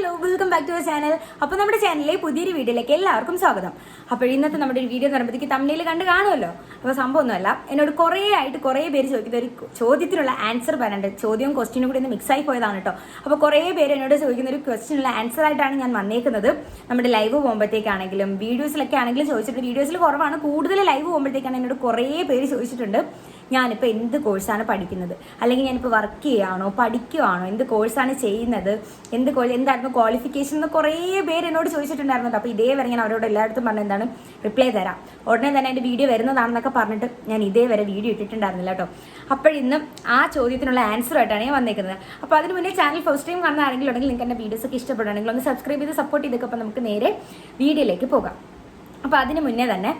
Hello welcome back to channel അപ്പോൾ നമ്മുടെ ചാനലിലെ പുതിയൊരു വീഡിയോയിലേക്ക് എല്ലാവർക്കും സ്വാഗതം. അപ്പോൾ ഇന്നത്തെ നമ്മുടെ ഒരു വീഡിയോ പറയുമ്പോഴത്തേക്ക് തമിഴിൽ കണ്ട് കാണുമല്ലോ? അപ്പോൾ സംഭവമൊന്നുമല്ല എന്നോട് കുറേ ആയിട്ട് കുറേ പേര് ചോദിക്കുന്ന ഒരു ചോദ്യത്തിനുള്ള ആൻസർ പറയാനുണ്ട് ചോദ്യവും ക്വസ്റ്റ്യനും കൂടി ഒന്ന് മിക്സ് ആയി പോയതാണ് കേട്ടോ. അപ്പോൾ കുറേ പേര് എന്നോട് ചോദിക്കുന്ന ഒരു ക്വസ്റ്റിനുള്ള ആൻസർ ആയിട്ടാണ് ഞാൻ വന്നേക്കുന്നത്. നമ്മുടെ ലൈവ് പോകുമ്പോഴത്തേക്കാണെങ്കിലും വീഡിയോസിലൊക്കെ ആണെങ്കിലും ചോദിച്ചിട്ട് വീഡിയോസിൽ കുറവാണ്. കൂടുതൽ ലൈവ് പോകുമ്പോഴത്തേക്കാണ് എന്നോട് കുറേ പേര് ചോദിച്ചിട്ടുണ്ട്. ഞാനിപ്പോൾ എന്ത് കോഴ്സാണ് പഠിക്കുന്നത്? അല്ലെങ്കിൽ ഞാനിപ്പോൾ വർക്ക് ചെയ്യുകയാണോ പഠിക്കുകയാണോ എന്ത് കോഴ്സാണ് ചെയ്യുന്നത് എന്ത് കോഴ്സ് എന്തായിരുന്നു ക്വാളിഫിക്കേഷൻ എന്ന് കുറേ പേര് എന്നോട് ചോദിച്ചിട്ടുണ്ടായിരുന്നു. അപ്പോൾ ഇതേവരെ ഞാൻ അവരോട് എല്ലായിടത്തും പറഞ്ഞ എന്താണ് റിപ്ലൈ തരാം. ഉടനെ തന്നെ എന്റെ വീഡിയോ വരുന്നതാണെന്നൊക്കെ പറഞ്ഞിട്ട് ഞാൻ ഇതേവരെ വീഡിയോ ഇട്ടിട്ടുണ്ടായിരുന്നില്ല കേട്ടോ. അപ്പോഴിന്ന് ആ ചോദ്യത്തിനുള്ള ആൻസർ ആയിട്ടാണ് ഞാൻ വന്നേക്കുന്നത്. അപ്പോൾ അതിന് മുന്നേ ചാനൽ ഫസ്റ്റ് ടൈം കാണുന്ന ആരെങ്കിലും ഉണ്ടെങ്കിൽ നിങ്ങൾക്ക് എന്റെ വീഡിയോസ് ഒക്കെ ഇഷ്ടപ്പെടുകയാണെങ്കിൽ ഒന്ന് സബ്സ്ക്രൈബ് ചെയ്ത് സപ്പോർട്ട് ചെയ്തൊക്കെ അപ്പോൾ നമുക്ക് നേരെ വീഡിയോയിലേക്ക് പോകാം. അപ്പോൾ അതിന് മുന്നേ തന്നെ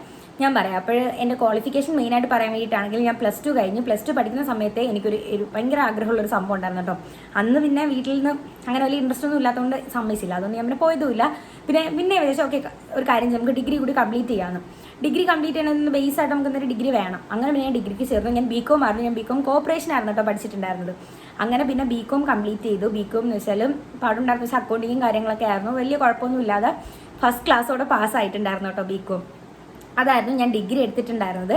ഞാൻ പറയാം. അപ്പോൾ എന്റെ ക്വാളിഫിക്കേഷൻ മെയിനായിട്ട് പറയാൻ വേണ്ടിയിട്ടാണെങ്കിൽ ഞാൻ പ്ലസ് ടു കഴിഞ്ഞു. പ്ലസ് ടു പഠിക്കുന്ന സമയത്ത് എനിക്കൊരു ഒരു ഭയങ്കര ആഗ്രഹമുള്ള ഒരു സംഭവം ഉണ്ടായിരുന്നു കേട്ടോ. അന്ന് പിന്നെ വീട്ടിൽ നിന്ന് അങ്ങനെ വലിയ ഇൻട്രസ്റ്റ് ഒന്നും ഇല്ലാത്തതുകൊണ്ട് സമ്മതിച്ചില്ല. അതൊന്നും ഞാൻ പിന്നെ പോയതുമില്ല. പിന്നെ പിന്നെ ഏകദേശം ഓക്കെ ഒരു കാര്യം നമുക്ക് ഡിഗ്രി കൂടി കംപ്ലീറ്റ് ചെയ്യാമെന്ന് ഡിഗ്രി കംപ്ലീറ്റ് ചെയ്യണമെന്ന് ബേസ് ആയിട്ട് നമുക്ക് എന്തൊരു ഡിഗ്രി വേണം. അങ്ങനെ പിന്നെ ഞാൻ ഡിഗ്രിക്ക് ചേർന്നു. ഞാൻ ബി കോം ആയിരുന്നു. ഞാൻ ബി കോം കോപ്പറേഷൻ ആയിരുന്നു കേട്ടോ പഠിച്ചിട്ടുണ്ടായിരുന്നത്. അങ്ങനെ പിന്നെ ബി കോം കംപ്ലീറ്റ് ചെയ്തു ബി കോം എന്ന് വെച്ചാൽ പാടുണ്ടായിരുന്ന വെച്ചാൽ അക്കൗണ്ടിങ്ങും കാര്യങ്ങളൊക്കെ ആയിരുന്നു. വലിയ കുഴപ്പമൊന്നും ഇല്ലാതെ ഫസ്റ്റ് ക്ലാസ്സോടെ പാസ്സായിട്ടുണ്ടായിരുന്നു കേട്ടോ ബി കോം അതായിരുന്നു ഞാൻ ഡിഗ്രി എടുത്തിട്ടുണ്ടായിരുന്നത്.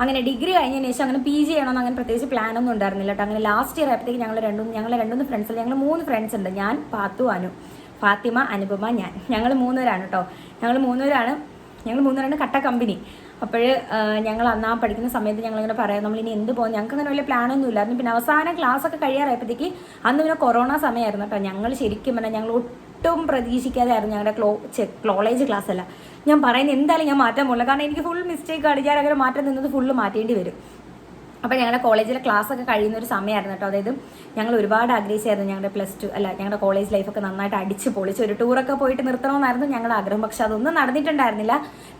അങ്ങനെ ഡിഗ്രി കഴിഞ്ഞതിന് ശേഷം അങ്ങനെ പി ജി ചെയ്യണമെന്ന് അങ്ങനെ പ്രത്യേകിച്ച് പ്ലാനൊന്നും ഉണ്ടായിരുന്നില്ല കേട്ടോ. അങ്ങനെ ലാസ്റ്റ് ഇയർ ആയപ്പോഴത്തേക്ക് ഞങ്ങൾ രണ്ടും ഞങ്ങൾ രണ്ടുമൂന്ന് ഫ്രണ്ട്സ് ഞങ്ങൾ മൂന്ന് ഫ്രണ്ട്സ് ഉണ്ട്. ഞാൻ പാത്തു അനു. ഫാത്തിമ അനുപമ ഞാൻ. ഞങ്ങൾ മൂന്നുപേരാണ് കേട്ടോ. ഞങ്ങൾ മൂന്നുപേരാണ് ഞങ്ങൾ മൂന്നുപേരാണ് കട്ട കമ്പനി അപ്പോൾ ഞങ്ങൾ അന്നാ പഠിക്കുന്ന സമയത്ത് ഞങ്ങളിങ്ങനെ പറയാം നമ്മൾ ഇനി എന്ത് പോകും? ഞങ്ങൾക്ക് അങ്ങനെ വലിയ പ്ലാനൊന്നും ഇല്ലായിരുന്നു പിന്നെ അവസാന ക്ലാസ് ഒക്കെ കഴിയാറായപ്പോഴത്തേക്ക് അന്ന് പിന്നെ കൊറോണ സമയമായിരുന്നു കേട്ടോ. ഞങ്ങൾ ശരിക്കും പറഞ്ഞാൽ ഞങ്ങൾ ഒട്ടും പ്രതീക്ഷിക്കാതെയായിരുന്നു ഞങ്ങളുടെ ക്ലോ കോളേജ് ക്ലാസ് അല്ല ഞാൻ പറയുന്നത് എന്തായാലും ഞാൻ മാറ്റാൻ പോകില്ല കാരണം എനിക്ക് ഫുൾ മിസ്റ്റേക്ക് ആണ്. ഞാൻ അങ്ങനെ മാറ്റം നിന്നത് ഫുള്ള് മാറ്റേണ്ടി വരും. അപ്പോൾ ഞങ്ങളുടെ കോളേജിലെ ക്ലാസ് ഒക്കെ കഴിയുന്ന ഒരു സമയമായിരുന്നു കേട്ടോ. അതായത് ഞങ്ങൾ ഒരുപാട് ആഗ്രഹിച്ചായിരുന്നു ഞങ്ങളുടെ പ്ലസ് ടു അല്ല ഞങ്ങളുടെ കോളേജ് ലൈഫൊക്കെ നന്നായിട്ട് അടിച്ച് പൊളിച്ച് ഒരു ടൂറൊക്കെ പോയിട്ട് നിർത്തണമെന്നായിരുന്നു ഞങ്ങളുടെ ആഗ്രഹം. പക്ഷെ അതൊന്നും നടന്നിട്ടുണ്ടായിരുന്നില്ല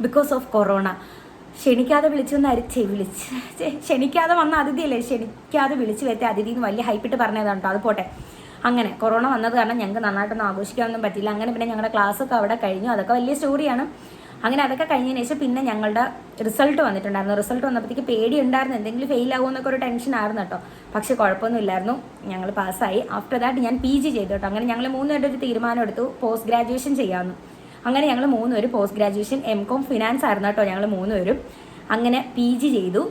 ബിക്കോസ് ഓഫ് കൊറോണ ക്ഷണിക്കാതെ വിളിച്ചു വന്ന അരിച്ചേ വിളിച്ച്. ക്ഷണിക്കാതെ വന്ന അതിഥിയല്ലേ? ക്ഷണിക്കാതെ വിളിച്ചു വരുത്തിയ അതിഥി എന്ന് വലിയ ഹൈപ്പിട്ട് പറഞ്ഞതാണ് കേട്ടോ. അത് പോട്ടെ. അങ്ങനെ കൊറോണ വന്നത് കാരണം ഞങ്ങൾക്ക് നന്നായിട്ടൊന്നും ആഘോഷിക്കാനൊന്നും പറ്റില്ല അങ്ങനെ പിന്നെ ഞങ്ങളുടെ ക്ലാസ്സൊക്കെ അവിടെ കഴിഞ്ഞു. അതൊക്കെ വലിയ സ്റ്റോറിയാണ് അങ്ങനെ അതൊക്കെ കഴിഞ്ഞതിന് ശേഷം പിന്നെ ഞങ്ങളുടെ റിസൾട്ട് വന്നിട്ടുണ്ടായിരുന്നു. റിസൾട്ട് വന്നപ്പോഴത്തേക്ക് പേടി ഉണ്ടായിരുന്നു എന്തെങ്കിലും ഫെയിൽ ആകുമെന്നൊക്കെ ഒരു ടെൻഷൻ ആയിരുന്നു കേട്ടോ. പക്ഷേ കുഴപ്പമൊന്നും ഇല്ലായിരുന്നു. ഞങ്ങൾ പാസ്സായി ആഫ്റ്റർ ദാറ്റ് ഞാൻ പി ജി ചെയ്തു കേട്ടോ. അങ്ങനെ ഞങ്ങൾ മൂന്നുപേരുടെ ഒരു തീരുമാനം എടുത്തു. പോസ്റ്റ് ഗ്രാജുവേഷൻ ചെയ്യാമെന്ന് അങ്ങനെ ഞങ്ങൾ മൂന്നുപേരും post graduation M Com finance ആയിരുന്നു കേട്ടോ ഞങ്ങൾ മൂന്നുപേരും അങ്ങനെ പി ജി ചെയ്തു.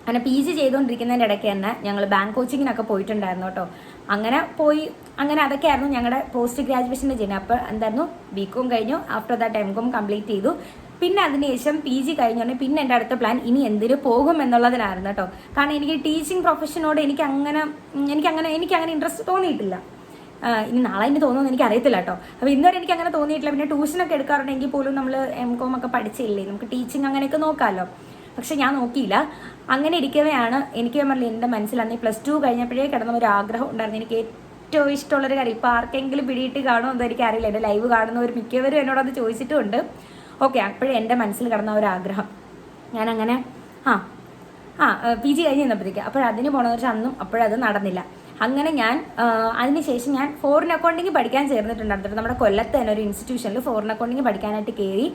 അങ്ങനെ പി ജി ചെയ്തുകൊണ്ടിരിക്കുന്നതിന്റെ ഇടയ്ക്ക് തന്നെ ഞങ്ങൾ ബാങ്ക് കോച്ചിങ്ങിനൊക്കെ പോയിട്ടുണ്ടായിരുന്നു കേട്ടോ. അങ്ങനെ പോയി. അങ്ങനെ അതൊക്കെയായിരുന്നു ഞങ്ങളുടെ പോസ്റ്റ് ഗ്രാജുവേഷന്റെ ജീവൻ അപ്പോൾ എന്തായിരുന്നു? ബികോം കഴിഞ്ഞു. After that M Com complete ചെയ്തു. പിന്നെ അതിനുശേഷം പി ജി കഴിഞ്ഞോണ്ട് പിന്നെ എന്റെ അടുത്ത പ്ലാൻ ഇനി എന്തിന് പോകും എന്നുള്ളതിനായിരുന്നു കേട്ടോ കാരണം എനിക്ക് ടീച്ചിങ് പ്രൊഫഷനോട് എനിക്ക് അങ്ങനെ എനിക്ക് അങ്ങനെ എനിക്ക് അങ്ങനെ ഇൻട്രസ്റ്റ് തോന്നിയിട്ടില്ല. ഇനി നാളെ ഇനി തോന്നുന്നു എനിക്ക് അറിയത്തില്ല കേട്ടോ അപ്പോൾ ഇന്നുവരെ എനിക്ക് അങ്ങനെ തോന്നിയിട്ടില്ല. പിന്നെ ട്യൂഷനൊക്കെ എടുക്കാറുണ്ടെങ്കിൽ പോലും നമ്മൾ എം കോം ഒക്കെ പഠിച്ചില്ലേ? നമുക്ക് ടീച്ചിങ് അങ്ങനെയൊക്കെ നോക്കാമല്ലോ പക്ഷെ ഞാൻ നോക്കിയില്ല. അങ്ങനെ ഇരിക്കവെയാണ്. എനിക്ക് പറഞ്ഞില്ല എന്റെ മനസ്സിൽ അന്ന് പ്ലസ് ടു കഴിഞ്ഞപ്പോഴേ കിടന്ന ഒരു ആഗ്രഹം ഉണ്ടായിരുന്നു. എനിക്ക് ഏറ്റവും ഇഷ്ടമുള്ളൊരു കാര്യം ഇപ്പോൾ ആർക്കെങ്കിലും പിടിയിട്ട് കാണുമോ എന്തോ എനിക്ക് അറിയില്ല എന്റെ ലൈവ് കാണുന്നവർ മിക്കവരും എന്നോടത് ചോദിച്ചിട്ടുമുണ്ട്. ഓക്കെ അപ്പോഴേ എന്റെ മനസ്സിൽ കിടന്ന ഒരു ആഗ്രഹം ഞാൻ അങ്ങനെ ആ ആ പി ജി കഴിഞ്ഞ് നിന്നപ്പോഴത്തേക്ക്. അപ്പോൾ അതിന് പോകണമെന്ന് വെച്ചാൽ അന്നും അപ്പോഴത് നടന്നില്ല. അങ്ങനെ ഞാൻ അതിനുശേഷം ഞാൻ ഫോറിൻ അക്കൗണ്ടിങ് പഠിക്കാൻ ചേർന്നിട്ടുണ്ടായിരുന്നു. നമ്മുടെ കൊല്ലത്ത് തന്നെ ഒരു ഇൻസ്റ്റിറ്റ്യൂഷനിൽ ഫോറിൻ അക്കൗണ്ടിങ് പഠിക്കാനായിട്ട് കയറി.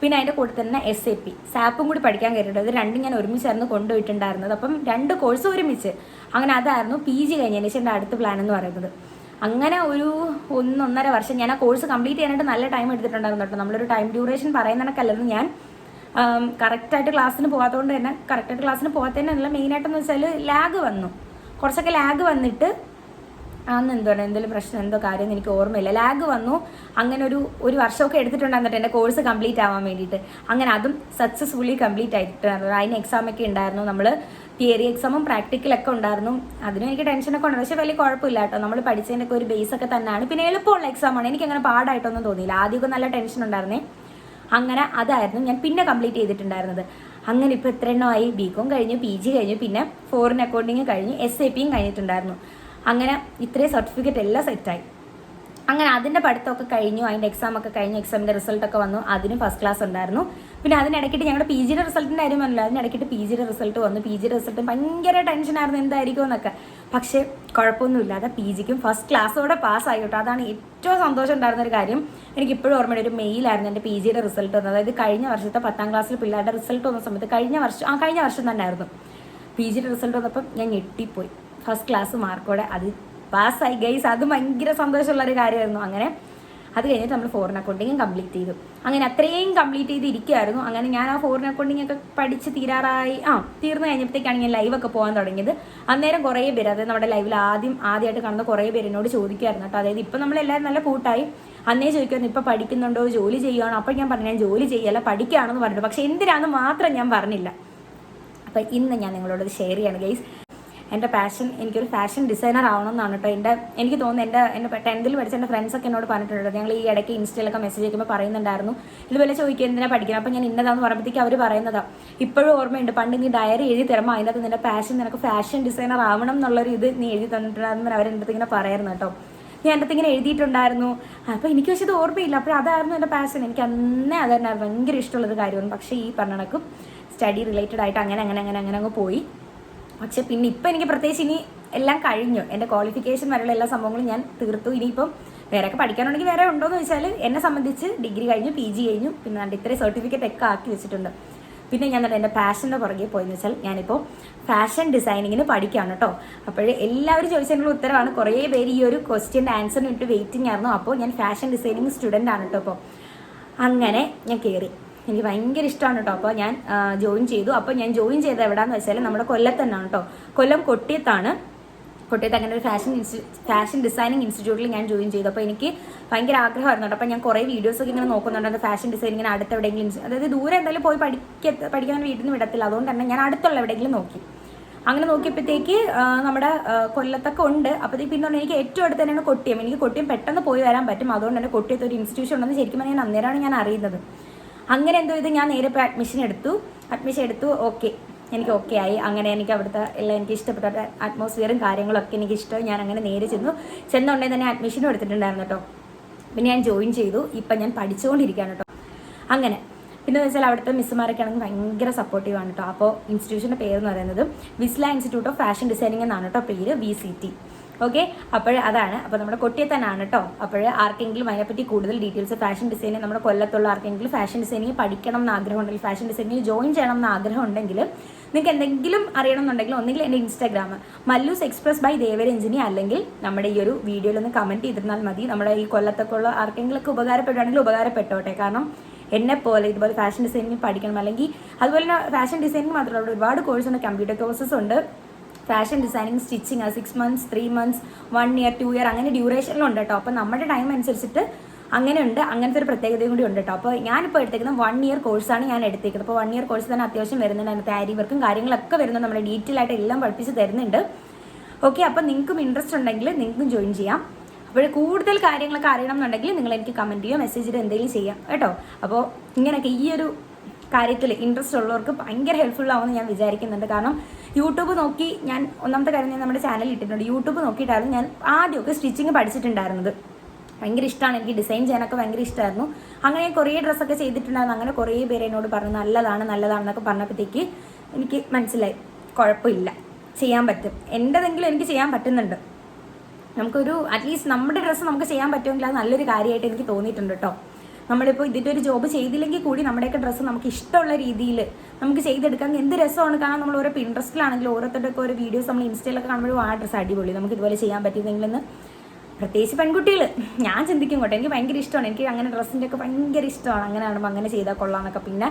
പിന്നെ അതിന്റെ കൂടെ തന്നെ എസ് എ പി സാപ്പും കൂടി പഠിക്കാൻ കയറിയിട്ടുണ്ട്. അത് രണ്ടും ഞാൻ ഒരുമിച്ചായിരുന്നു കൊണ്ടുപോയിട്ടുണ്ടായിരുന്നത്. അപ്പം രണ്ട് കോഴ്സ് ഒരുമിച്ച്. അങ്ങനെ അതായിരുന്നു പി ജി കഴിഞ്ഞതിന് ശേഷം എന്റെ അടുത്ത പ്ലാൻ എന്ന് പറയുന്നത്. അങ്ങനെ ഒരു ഒന്നൊന്നര വർഷം ഞാൻ ആ കോഴ്സ് കംപ്ലീറ്റ് ചെയ്യാനായിട്ട് നല്ല ടൈം എടുത്തിട്ടുണ്ടായിരുന്നു കേട്ടോ. നമ്മളൊരു ടൈം ഡ്യൂറേഷൻ പറയുന്ന കണക്കല്ലെന്ന് ഞാൻ കറക്റ്റായിട്ട് ക്ലാസ്സിന് പോകാത്തതുകൊണ്ട് തന്നെ കറക്റ്റായിട്ട് ക്ലാസ്സിന് പോകാത്തതിനല്ല മെയിനായിട്ടെന്ന് വെച്ചാൽ ലാഗ് വന്നു. കുറച്ചൊക്കെ ലാഗ് വന്നിട്ട് അന്ന് എന്താണ് എന്തെങ്കിലും പ്രശ്നം എന്തോ കാര്യം എനിക്ക് ഓർമ്മയില്ല. ലാഗ് വന്നു. അങ്ങനെ ഒരു ഒരു വർഷമൊക്കെ എടുത്തിട്ടുണ്ടായിരുന്നിട്ട് എന്റെ കോഴ്സ് കംപ്ലീറ്റ് ആവാൻ വേണ്ടിയിട്ട്. അങ്ങനെ അതും സക്സസ്ഫുള്ളി കംപ്ലീറ്റ് ആയിട്ടുണ്ടായിരുന്നു അതിന് എക്സാം ഒക്കെ ഉണ്ടായിരുന്നു. നമ്മൾ തിയറി എക്സാമും പ്രാക്ടിക്കലൊക്കെ ഉണ്ടായിരുന്നു. അതിനും എനിക്ക് ടെൻഷനൊക്കെ ഉണ്ട്. പക്ഷേ വലിയ കുഴപ്പമില്ല കേട്ടോ. നമ്മൾ പഠിച്ചതിന്റെ ഒരു ബേസ് ഒക്കെ തന്നെയാണ്. പിന്നെ എളുപ്പമുള്ള എക്സാമാണ് എനിക്ക് അങ്ങനെ പാടായിട്ടൊന്നും തോന്നിയില്ല. ആദ്യമൊക്കെ നല്ല ടെൻഷൻ ഉണ്ടായിരുന്നേ. അങ്ങനെ അതായിരുന്നു ഞാൻ പിന്നെ കംപ്ലീറ്റ് ചെയ്തിട്ടുണ്ടായിരുന്നത്. അങ്ങനെ ഇപ്പോൾ എത്ര എണ്ണമായി ബി കോം കഴിഞ്ഞു പി ജി കഴിഞ്ഞു. പിന്നെ ഫോറിൻ അക്കൗണ്ടിങ് കഴിഞ്ഞു എസ് എ പിയും കഴിഞ്ഞിട്ടുണ്ടായിരുന്നു. അങ്ങനെ ഇത്രയും സർട്ടിഫിക്കറ്റ് എല്ലാം സെറ്റായി അങ്ങനെ അതിന്റെ പഠിത്തമൊക്കെ കഴിഞ്ഞു അതിന്റെ എക്സാം ഒക്കെ കഴിഞ്ഞു എക്സാമിന്റെ റിസൾട്ടൊക്കെ വന്നു. അതിനും ഫസ്റ്റ് ക്ലാസ് ഉണ്ടായിരുന്നു. പിന്നെ അതിനിടയ്ക്കിട്ട് ഞങ്ങളുടെ പി ജിയുടെ റിസൾട്ടിന്റെ കാര്യം പറഞ്ഞില്ല? അതിനിടയ്ക്കിട്ട് പി ജിയുടെ റിസൾട്ട് വന്നു. പി ജിയുടെ റിസൾട്ട് ഭയങ്കര ടെൻഷനായിരുന്നു എന്തായിരിക്കും എന്നൊക്കെ. പക്ഷേ കുഴപ്പമൊന്നുമില്ലാതെ പി ജിക്കും ഫസ്റ്റ് ക്ലാസ്സോടെ പാസ്സായി കേട്ടോ അതാണ് ഏറ്റവും സന്തോഷം ഉണ്ടായിരുന്ന ഒരു കാര്യം. എനിക്ക് ഇപ്പോഴും ഓർമ്മയുടെ ഒരു മെയിലായിരുന്നു എന്റെ പി ജിയുടെ റിസൾട്ട് വന്നത്. അതായത് കഴിഞ്ഞ വർഷത്തെ പത്താം ക്ലാസ്സിൽ പിള്ളേരുടെ റിസൾട്ട് വന്ന സമയത്ത് കഴിഞ്ഞ വർഷം ആ കഴിഞ്ഞ വർഷം തന്നെ ആയിരുന്നു. പി ജിയുടെ റിസൾട്ട് വന്നപ്പോൾ ഞാൻ ഞെട്ടിപ്പോയി. ഫസ്റ്റ് ക്ലാസ് മാർക്കോടെ അത് പാസ്സായി. ഗൈസ് അത് ഭയങ്കര സന്തോഷമുള്ള ഒരു കാര്യമായിരുന്നു. അങ്ങനെ അത് കഴിഞ്ഞിട്ട് നമ്മൾ ഫോറിൻ അക്കൗണ്ടിങ്ങും കംപ്ലീറ്റ് ചെയ്തു. അങ്ങനെ അത്രയും കംപ്ലീറ്റ് ചെയ്ത് ഇരിക്കുമായിരുന്നു അങ്ങനെ ഞാൻ ആ ഫോറിൻ അക്കൗണ്ടിങ് ഒക്കെ പഠിച്ച് തീരാറായി. ആ തീർന്നു കഴിഞ്ഞപ്പോഴത്തേക്കാണ് ഞാൻ ലൈവൊക്കെ പോകാൻ തുടങ്ങിയത്. അന്നേരം കുറേ പേര് അതായത് നമ്മുടെ ലൈവിൽ ആദ്യം ആദ്യമായിട്ട് കാണുന്ന കുറേ പേര് എന്നോട് ചോദിക്കുമായിരുന്നു കേട്ടോ. അതായത് ഇപ്പം നമ്മളെല്ലാവരും നല്ല കൂട്ടായി. അന്നേ ചോദിക്കുമായിരുന്നു ഇപ്പം പഠിക്കുന്നുണ്ടോ? ജോലി ചെയ്യുകയാണോ അപ്പം ഞാൻ പറഞ്ഞു ഞാൻ ജോലി ചെയ്യല്ല പഠിക്കുകയാണെന്ന് പറഞ്ഞു പക്ഷേ എന്തിനാണെന്ന് മാത്രം ഞാൻ പറഞ്ഞില്ല. അപ്പം ഇന്ന് ഞാൻ നിങ്ങളോട് ഷെയർ ചെയ്യാണ് ഗൈസ് എന്റെ പാഷൻ എനിക്കൊരു ഫാഷൻ ഡിസൈനർ ആവണം എന്നാണ് കേട്ടോ എന്റെ എനിക്ക് തോന്നുന്നു എന്റെ എന്റെ ടെൻത്തിൽ പഠിച്ച എന്റെ ഫ്രണ്ട്സൊക്കെ എന്നോട് പറഞ്ഞിട്ടുണ്ട് ഞങ്ങൾ ഈ ഇടയ്ക്ക് ഇൻസ്റ്റയിലൊക്കെ മെസ്സേജ് അയക്കുമ്പോൾ പറയുന്നുണ്ടായിരുന്നു. ഇതുപോലെ ചോദിക്കുക എന്തിനാ പഠിക്കണം. അപ്പോൾ ഞാൻ ഇന്നതാന്ന് പറയുമ്പോഴത്തേക്ക് അവർ പറയുന്നതാ. ഇപ്പോഴും ഓർമ്മയുണ്ട് പണ്ട് നീ ഡയറി എഴുതി തരുമ്പോൾ അതിനകത്ത് നിന്റെ പാഷൻ നിനക്ക് ഫാഷൻ ഡിസൈനർ ആവണം എന്നുള്ളൊരു ഇത് നീ എഴുതി തന്നിട്ടുണ്ടായിരുന്നു അവരെന്റെ അടുത്ത് ഇങ്ങനെ പറയുന്നു കേട്ടോ ഞാൻ എന്റെ ഇങ്ങനെ എഴുതിയിട്ടുണ്ടായിരുന്നു. അപ്പോൾ എനിക്ക് പക്ഷേ ഇത് ഓർമ്മയില്ല. അപ്പോൾ അതായിരുന്നു എന്റെ പാഷൻ എനിക്ക് അന്നേ അത് ഭയങ്കര ഇഷ്ടമുള്ളൊരു കാര്യമാണ് പക്ഷേ ഈ പറഞ്ഞ സ്റ്റഡി റിലേറ്റഡ് ആയിട്ട് അങ്ങനെ അങ്ങനെ അങ്ങനെ അങ്ങനെ അങ്ങ് പോയി. പക്ഷെ പിന്നെ ഇപ്പം എനിക്ക് പ്രത്യേകിച്ച് ഇനി എല്ലാം കഴിഞ്ഞു. എന്റെ ക്വാളിഫിക്കേഷൻ വരെയുള്ള എല്ലാ സംഭവങ്ങളും ഞാൻ തീർത്തു. ഇനിയിപ്പം വേറെയൊക്കെ പഠിക്കാനുണ്ടെങ്കിൽ വേറെ ഉണ്ടോ എന്ന് വെച്ചാൽ എന്നെ സംബന്ധിച്ച് ഡിഗ്രി കഴിഞ്ഞു പി ജി കഴിഞ്ഞു. പിന്നെ കണ്ട് ഇത്രയും സർട്ടിഫിക്കറ്റ് ഒക്കെ ആക്കി വെച്ചിട്ടുണ്ട്. പിന്നെ ഞാൻ എന്റെ പാഷന്റെ പുറകെ പോയെന്ന് വെച്ചാൽ ഞാനിപ്പോൾ ഫാഷൻ ഡിസൈനിങ്ങിന് പഠിക്കുകയാണ് കേട്ടോ. അപ്പോൾ എല്ലാവരും ചോദിച്ചതിനുള്ള ഉത്തരവാണ്. കുറേ പേര് ഈ ഒരു ക്വസ്റ്റ്യന്റെ ആൻസറിന് വേണ്ടി വെയിറ്റിംഗ് ആയിരുന്നു. അപ്പോൾ ഞാൻ ഫാഷൻ ഡിസൈനിങ് സ്റ്റുഡന്റ് ആണ് കേട്ടോ അപ്പോൾ അങ്ങനെ ഞാൻ കയറി എനിക്ക് ഭയങ്കര ഇഷ്ടമാണ് കേട്ടോ അപ്പോൾ ഞാൻ ജോയിൻ ചെയ്തു. അപ്പോൾ ഞാൻ ജോയിൻ ചെയ്ത എവിടെയാണെന്ന് വെച്ചാൽ നമ്മുടെ കൊല്ലത്ത് തന്നെയാണ് കേട്ടോ കൊല്ലം കൊട്ടിയത്താണ്. കൊട്ടിയത്ത് അങ്ങനെ ഒരു ഫാഷൻ ഇൻസ്റ്റി ഫാഷൻ ഡിസൈനിങ് ഇൻസ്റ്റിറ്റ്യൂട്ടിൽ ഞാൻ ജോയിൻ ചെയ്തു. അപ്പോൾ എനിക്ക് ഭയങ്കര ആഗ്രഹമായിരുന്നു കേട്ടോ അപ്പോൾ ഞാൻ കുറേ വീഡിയോസൊക്കെ ഇങ്ങനെ നോക്കുന്നുണ്ട് ഫാഷൻ ഡിസൈനിങ്ങിന് അടുത്ത് എവിടെയെങ്കിലും അതായത് ദൂരെ എന്തായാലും പോയി പഠിക്ക പഠിക്കാൻ വീട്ടിൽ നിന്ന് വിടത്തില്ല. അതുകൊണ്ട് തന്നെ ഞാൻ അടുത്തുള്ള എവിടെയെങ്കിലും നോക്കി. അങ്ങനെ നോക്കിയപ്പോഴത്തേക്ക് നമ്മുടെ കൊല്ലത്തൊക്കെ ഉണ്ട്. അപ്പോഴത്തേക്ക് പിന്നെ എനിക്ക് ഏറ്റവും അടുത്ത് തന്നെയാണ് കൊട്ടിയം. എനിക്ക് കൊട്ടിയം പെട്ടെന്ന് പോയി വരാൻ പറ്റും. അതുകൊണ്ട് തന്നെ കൊട്ടിയത്ത് ഒരു ഇൻസ്റ്റിറ്റ്യൂഷൻ ഉണ്ടെന്ന് ശരിക്കും ഞാൻ അന്നേരമാണ് ഞാൻ അറിയുന്നത്. അങ്ങനെ എന്തോ ഇത് ഞാൻ നേരെ പോയി അഡ്മിഷൻ എടുത്തു. അഡ്മിഷൻ എടുത്തു ഓക്കെ എനിക്ക് ഓക്കെ ആയി. അങ്ങനെ എനിക്ക് അവിടുത്തെ എല്ലാം എനിക്ക് ഇഷ്ടപ്പെട്ട അറ്റ്മോസ്ഫിയറും കാര്യങ്ങളൊക്കെ എനിക്ക് ഇഷ്ടമായി. ഞാൻ അങ്ങനെ നേരെ ചെന്നു. ചെന്നുണ്ടെങ്കിൽ തന്നെ അഡ്മിഷനും എടുത്തിട്ടുണ്ടായിരുന്നു കേട്ടോ. പിന്നെ ഞാൻ ജോയിൻ ചെയ്തു. ഇപ്പം ഞാൻ പഠിച്ചുകൊണ്ടിരിക്കുകയാണ് കേട്ടോ. അങ്ങനെ. പിന്നെ വെച്ചാൽ അവിടുത്തെ മിസ്സുമാരൊക്കെ ആണെങ്കിൽ ഭയങ്കര സപ്പോർട്ടീവ് ആണ് കേട്ടോ. അപ്പോൾ ഇൻസ്റ്റിറ്റ്യൂഷന്റെ പേര് എന്ന് പറയുന്നത് Visla institute of fashion designing എന്നാണ് കേട്ടോ പേര് വി സി ടി ഓക്കെ അപ്പോൾ അതാണ്. അപ്പോൾ നമ്മുടെ കൊട്ടിയെ തന്നെയാണ് കേട്ടോ അപ്പോൾ ആർക്കെങ്കിലും അതിനെപ്പറ്റി കൂടുതൽ ഡീറ്റെയിൽസ് ഫാഷൻ ഡിസൈനിങ് നമ്മുടെ കൊല്ലത്തുള്ള ആർക്കെങ്കിലും ഫാഷൻ ഡിസൈനിങ് പഠിക്കണം എന്ന് ആഗ്രഹം ഉണ്ടെങ്കിൽ ഫാഷൻ ഡിസൈനിങ് ജോയിൻ ചെയ്യണം എന്ന് ആഗ്രഹം ഉണ്ടെങ്കിൽ നിങ്ങൾക്ക് എന്തെങ്കിലും അറിയണമെന്നുണ്ടെങ്കിൽ ഒന്നുകിൽ എന്റെ Instagram Mallus express by Devaranjini അല്ലെങ്കിൽ നമ്മുടെ ഈ ഒരു വീഡിയോയിൽ ഒന്ന് കമന്റ് ചെയ്തിരുന്നാൽ മതി. നമ്മുടെ ഈ കൊല്ലത്തൊക്കെ ഉള്ള ആർക്കെങ്കിലുമൊക്കെ ഉപകാരപ്പെടുകയാണെങ്കിൽ ഉപകാരപ്പെട്ടോട്ടെ. കാരണം എന്നെ പോലെ ഇതുപോലെ ഫാഷൻ ഡിസൈനിങ് പഠിക്കണം. അല്ലെങ്കിൽ അതുപോലെ തന്നെ ഫാഷൻ ഡിസൈനിങ് മാത്രമല്ല ഒരുപാട് കോഴ്സ് ഉണ്ട് കമ്പ്യൂട്ടർ കോഴ്സസ് ഉണ്ട്. Fashion designing stitching six months three months one year two year അങ്ങനെ ഡ്യൂറേഷനിലുണ്ട് കേട്ടോ അപ്പോൾ നമ്മുടെ ടൈം അനുസരിച്ചിട്ട് അങ്ങനെ ഉണ്ട് അങ്ങനത്തെ ഒരു പ്രത്യേകതയും കൂടി ഉണ്ട് കേട്ടോ അപ്പോൾ ഞാനിപ്പോൾ എടുത്തേക്കുന്ന വൺ ഇയർ കോഴ്സാണ് ഞാൻ എടുത്തേക്കുന്നത്. അപ്പോൾ വൺ ഇയർ കോഴ്സ് തന്നെ അത്യാവശ്യം വരുന്നുണ്ട്. അതിനകത്ത് ആരി വർക്കും കാര്യങ്ങളൊക്കെ വരുന്നുണ്ട്. നമ്മുടെ ഡീറ്റെയിൽ ആയിട്ട് എല്ലാം പഠിപ്പിച്ച് തരുന്നുണ്ട്. ഓക്കെ അപ്പോൾ നിങ്ങൾക്കും ഇൻട്രസ്റ്റ് ഉണ്ടെങ്കിൽ നിങ്ങൾക്കും ജോയിൻ ചെയ്യാം. അപ്പോൾ കൂടുതൽ കാര്യങ്ങളൊക്കെ അറിയണം എന്നുണ്ടെങ്കിൽ നിങ്ങൾ എനിക്ക് കമന്റ് ചെയ്യുക മെസ്സേജ് ചെയ്ത് എന്തെങ്കിലും ചെയ്യാം. കേട്ടോ? അപ്പോൾ ഇങ്ങനെയൊക്കെ ഈ ഒരു കാര്യത്തിൽ ഇൻട്രസ്റ്റ് ഉള്ളവർക്ക് ഭയങ്കര ഹെൽപ്ഫുൾ ആവുമെന്ന് ഞാൻ വിചാരിക്കുന്നുണ്ട്. കാരണം യൂട്യൂബ് നോക്കി ഞാൻ ഒന്നാമത്തെ കാര്യം ഞാൻ നമ്മുടെ ചാനലിൽ ഇട്ടിട്ടുണ്ട്. യൂട്യൂബ് നോക്കിയിട്ടായിരുന്നു ഞാൻ ആദ്യമൊക്കെ സ്റ്റിച്ചിങ് പഠിച്ചിട്ടുണ്ടായിരുന്നത്. ഭയങ്കര ഇഷ്ടമാണ് എനിക്ക് ഡിസൈൻ ചെയ്യാനൊക്കെ ഭയങ്കര ഇഷ്ടമായിരുന്നു. അങ്ങനെ കുറേ ഡ്രസ്സൊക്കെ ചെയ്തിട്ടുണ്ടായിരുന്നു. അങ്ങനെ കുറേ പേര് എന്നോട് പറഞ്ഞു നല്ലതാണ് നല്ലതാണെന്നൊക്കെ പറഞ്ഞപ്പോഴത്തേക്ക് എനിക്ക് മനസ്സിലായി കുഴപ്പമില്ല. ചെയ്യാൻ പറ്റും. എന്റെതെങ്കിലും എനിക്ക് ചെയ്യാൻ പറ്റുന്നുണ്ട്. നമുക്കൊരു അറ്റ്ലീസ്റ്റ് നമ്മുടെ ഡ്രസ്സ് നമുക്ക് ചെയ്യാൻ പറ്റുമെങ്കിൽ അത് നല്ലൊരു കാര്യമായിട്ട് എനിക്ക് തോന്നിയിട്ടുണ്ട് കേട്ടോ നമ്മളിപ്പോൾ ഇതിന്റെ ഒരു ജോബ് ചെയ്തില്ലെങ്കിൽ കൂടി നമ്മുടെയൊക്കെ ഡ്രസ്സ് നമുക്ക് ഇഷ്ടമുള്ള രീതിയിൽ നമുക്ക് ചെയ്തെടുക്കാൻ എന്ത് രസമാണ്? കാരണം നമ്മൾ ഓരോ പിൻട്രസ്റ്റിലാണെങ്കിലും ഓരോരുത്തരുടെയൊക്കെ ഓരോ വീഡിയോസ് നമ്മൾ ഇൻസ്റ്റയിലൊക്കെ കാണുമ്പോൾ ആ ഡ്രസ്സ് അടിപൊളി. നമുക്ക് ഇതുപോലെ ചെയ്യാൻ പറ്റിയതെങ്കിലെന്ന് പ്രത്യേകിച്ച് പെൺകുട്ടികൾ ഞാൻ ചിന്തിക്കും കേട്ടോ. എനിക്ക് ഭയങ്കര ഇഷ്ടമാണ്. എനിക്ക് അങ്ങനെ ഡ്രസ്സിന്റെ ഒക്കെ ഭയങ്കര ഇഷ്ടമാണ്. അങ്ങനെ കാണുമ്പോൾ അങ്ങനെ ചെയ്താൽ കൊള്ളാമെന്നൊക്കെ പിന്നെ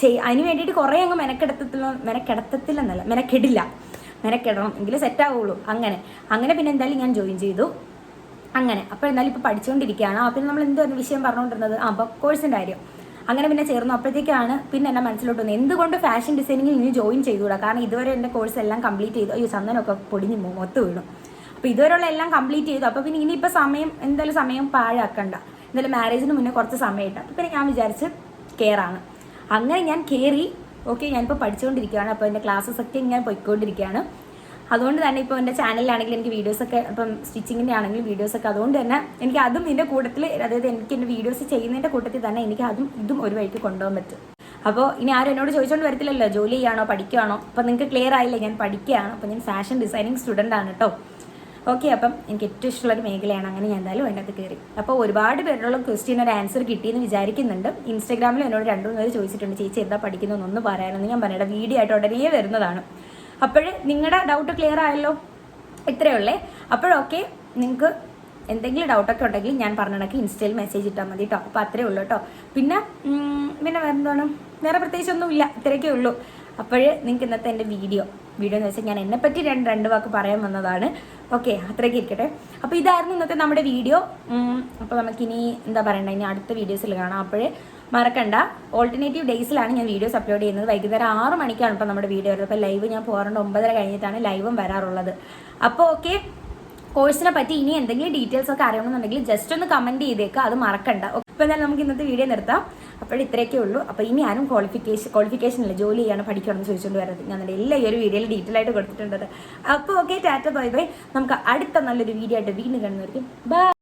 ചെയ് അതിന് വേണ്ടിയിട്ട് കുറേ അങ്ങ് മെനക്കെടുത്തത്തില്ല മെനക്കെടുത്തത്തില്ലെന്നല്ല മെനക്കെടില്ല. മെനക്കെടണം. എങ്കിലും സെറ്റ് ആവുള്ളൂ. അങ്ങനെ. അങ്ങനെ പിന്നെ എന്തായാലും ഞാൻ ജോയിൻ ചെയ്തു. അങ്ങനെ. അപ്പോൾ എന്നാലും ഇപ്പോൾ പഠിച്ചുകൊണ്ടിരിക്കുകയാണ് അപ്പോൾ നമ്മൾ എന്തായിരുന്നു വിഷയം പറഞ്ഞുകൊണ്ടിരുന്നത് ആ അപ്പോൾ കോഴ്സിന്റെ കാര്യം. അങ്ങനെ പിന്നെ ചേർന്നു. അപ്പോഴത്തേക്കാണ് പിന്നെ എന്നെ മനസ്സിലോട്ട് വന്നത്. എന്തുകൊണ്ട് ഫാഷൻ ഡിസൈനിങ്ങിൽ ഇനി ജോയിൻ ചെയ്തുകൂടാ? കാരണം ഇതുവരെ എന്റെ കോഴ്സ് എല്ലാം കംപ്ലീറ്റ് ചെയ്തു. അയ്യോ ചന്ദനമൊക്കെ പൊടിഞ്ഞു മൊത്തം വീണു. അപ്പോൾ ഇതുവരെയുള്ള എല്ലാം കംപ്ലീറ്റ് ചെയ്തു. അപ്പോൾ പിന്നെ ഇനിയിപ്പോൾ സമയം എന്തായാലും സമയം പാഴാക്കണ്ട. എന്തായാലും മാരേജിന് മുന്നേ കുറച്ച് സമയം ഇട്ടു അപ്പോൾ പിന്നെ ഞാൻ വിചാരിച്ച് കെയറാണ് അങ്ങനെ ഞാൻ കയറി ഓക്കെ ഞാനിപ്പോൾ പഠിച്ചുകൊണ്ടിരിക്കുകയാണ് അപ്പോൾ എന്റെ ക്ലാസ്സസ് ഒക്കെ ഇങ്ങനെ പോയിക്കൊണ്ടിരിക്കുകയാണ്. അതുകൊണ്ട് തന്നെ ഇപ്പോൾ എന്റെ ചാനലിലാണെങ്കിൽ എനിക്ക് വീഡിയോസൊക്കെ ഇപ്പം സ്റ്റിച്ചിങ്ങിന്റെ ആണെങ്കിൽ വീഡിയോസൊക്കെ അതുകൊണ്ട് തന്നെ എനിക്ക് അതും ഇതിന്റെ കൂട്ടത്തിൽ അതായത് എനിക്ക് എന്റെ വീഡിയോസ് ചെയ്യുന്നതിന്റെ കൂട്ടത്തിൽ തന്നെ എനിക്ക് അതും ഇതും ഒരു വഴിക്ക് കൊണ്ടുപോകാൻ പറ്റും. അപ്പോൾ ഇനി ആരും എന്നോട് ചോദിച്ചുകൊണ്ട് വരത്തില്ലല്ലോ ജോലി ചെയ്യാണോ പഠിക്കുകയാണോ അപ്പോൾ നിങ്ങൾക്ക് ക്ലിയർ ആയില്ലേ ഞാൻ പഠിക്കുകയാണ്. അപ്പോൾ ഞാൻ ഫാഷൻ ഡിസൈനിങ് സ്റ്റുഡന്റ് ആണ് കേട്ടോ ഓക്കെ അപ്പം എനിക്ക് ഏറ്റവും ഇഷ്ടമുള്ളൊരു മേഖലയാണ് അങ്ങനെ ഞാൻ എന്തായാലും അതിനകത്ത് കയറി. അപ്പോൾ ഒരുപാട് പേരുള്ള ക്വസ്റ്റ്യൻ ഒരു ആൻസർ കിട്ടിയെന്ന് വിചാരിക്കുന്നുണ്ട്. ഇൻസ്റ്റാഗ്രാമിൽ എന്നോട് രണ്ടു പേര് ചോദിച്ചിട്ടുണ്ട് ചേച്ചി എന്താ പഠിക്കുന്നതെന്നൊന്ന് പറയാനൊന്ന്. ഞാൻ പറയട്ടെ വീഡിയോ ആയിട്ട് ഉടനെ വരുന്നതാണ്. അപ്പോൾ നിങ്ങളുടെ ഡൗട്ട് ക്ലിയർ ആയല്ലോ? ഇത്രയേ ഉള്ളേ അപ്പോഴൊക്കെ നിങ്ങൾക്ക് എന്തെങ്കിലും ഡൗട്ടൊക്കെ ഉണ്ടെങ്കിൽ ഞാൻ പറഞ്ഞ കണക്ക് ഇൻസ്റ്റയിൽ മെസ്സേജ് ഇട്ടാൽ മതി കേട്ടോ അപ്പോൾ അത്രേ ഉള്ളൂ കേട്ടോ പിന്നെ പിന്നെ വേറെ എന്താണ് വേറെ പ്രത്യേകിച്ചൊന്നും ഇല്ല ഇത്രയൊക്കെ ഉള്ളൂ. അപ്പോഴേ നിങ്ങൾക്ക് ഇന്നത്തെ എന്റെ വീഡിയോ വീഡിയോ എന്ന് വെച്ചാൽ ഞാൻ എന്നെപ്പറ്റി രണ്ട് രണ്ട് വാക്ക് പറയാൻ വന്നതാണ്. ഓക്കെ അത്രയ്ക്ക് ഇരിക്കട്ടെ. അപ്പോൾ ഇതായിരുന്നു ഇന്നത്തെ നമ്മുടെ വീഡിയോ അപ്പോൾ നമുക്കിനി എന്താ പറയണ്ടേ? ഇനി അടുത്ത വീഡിയോസിൽ കാണാം. അപ്പോഴേ മറക്കണ്ട. ഓൾട്ടർനേറ്റീവ് ഡേയ്സിലാണ് ഞാൻ വീഡിയോസ് അപ്ലോഡ് ചെയ്യുന്നത്. വൈകുന്നേരം ആറ് മണിക്കാണ് ഇപ്പോൾ നമ്മുടെ വീഡിയോ വരുന്നത്. ലൈവ് ഞാൻ പോകാറുണ്ട്. ഒമ്പതര കഴിഞ്ഞിട്ടാണ് ലൈവും വരാറുള്ളത്. അപ്പോൾ ഓക്കെ കോഴ്സിനെ പറ്റി ഇനി എന്തെങ്കിലും ഡീറ്റെയിൽസ് ഒക്കെ അറിയണമെന്നുണ്ടെങ്കിൽ ജസ്റ്റ് ഒന്ന് കമന്റ് ചെയ്തേക്കുക അത് മറക്കണ്ട. അപ്പോൾ എന്തായാലും നമുക്ക് ഇന്നത്തെ വീഡിയോ നിർത്താം. അപ്പോൾ ഇത്രയൊക്കെ ഉള്ളൂ. അപ്പോൾ ഇനി ആരും ക്വാളിഫിക്കേഷൻ ക്വാളിഫിക്കേഷൻ ഇല്ല ജോലി ചെയ്യാണ് പഠിക്കണമെന്ന് ചോദിച്ചുകൊണ്ട് വരുന്നത് ഞാൻ എന്റെ എല്ലാ ഈ ഒരു വീഡിയോയിൽ ഡീറ്റെയിൽ ആയിട്ട് കൊടുത്തിട്ടുണ്ട് അപ്പോൾ ഓക്കെ ടാറ്റ ബൈ ബൈ. നമുക്ക് അടുത്ത നല്ലൊരു വീഡിയോ ആയിട്ട് വീണ്ടും കാണുന്നവർക്കും ബൈ